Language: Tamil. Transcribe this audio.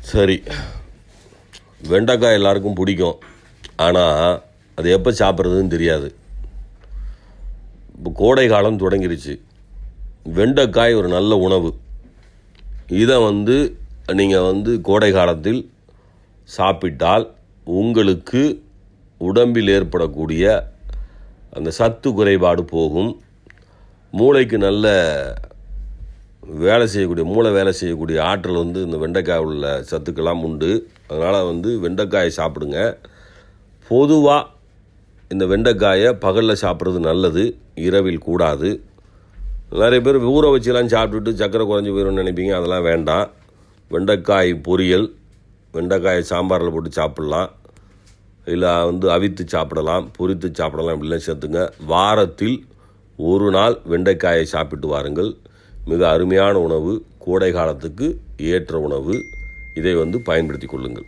சரி. வெண்டைக்காய் எல்லாருக்கும் பிடிக்கும். ஆனால் அது எப்போ சாப்பிட்றதுன்னு தெரியாது. இப்போ கோடை காலம் தொடங்கிருச்சு. வெண்டைக்காய் ஒரு நல்ல உணவு. இதை வந்து நீங்கள் வந்து கோடை காலத்தில் சாப்பிட்டால் உங்களுக்கு உடம்பில் ஏற்படக்கூடிய அந்த சத்து குறைபாடு போகும். மூளைக்கு நல்ல வேலை செய்யக்கூடிய மூளை வேலை செய்யக்கூடிய ஆற்றல் வந்து இந்த வெண்டைக்காய் உள்ள சத்துக்கெல்லாம் உண்டு. அதனால் வந்து வெண்டைக்காயை சாப்பிடுங்க. பொதுவாக இந்த வெண்டைக்காயை பகலில் சாப்பிட்றது நல்லது இரவில் கூடாது. நிறைய பேர் ஊற வச்சுலாம் சாப்பிட்டுட்டு சக்கரை குறைஞ்சி போயிடும்னு நினைப்பீங்க அதெல்லாம் வேண்டாம். வெண்டைக்காய் பொரியல் வெண்டைக்காயை சாம்பாரில் போட்டு சாப்பிட்லாம். இல்லை வந்து அவித்து சாப்பிடலாம் பொரித்து சாப்பிடலாம் இப்படிலாம் சேர்த்துங்க. வாரத்தில் ஒரு நாள் வெண்டைக்காயை சாப்பிட்டு வாருங்கள். மிக அருமையான உணவு கோடை காலத்துக்கு ஏற்ற உணவு. இதை வந்து பயன்படுத்தி கொள்ளுங்கள்.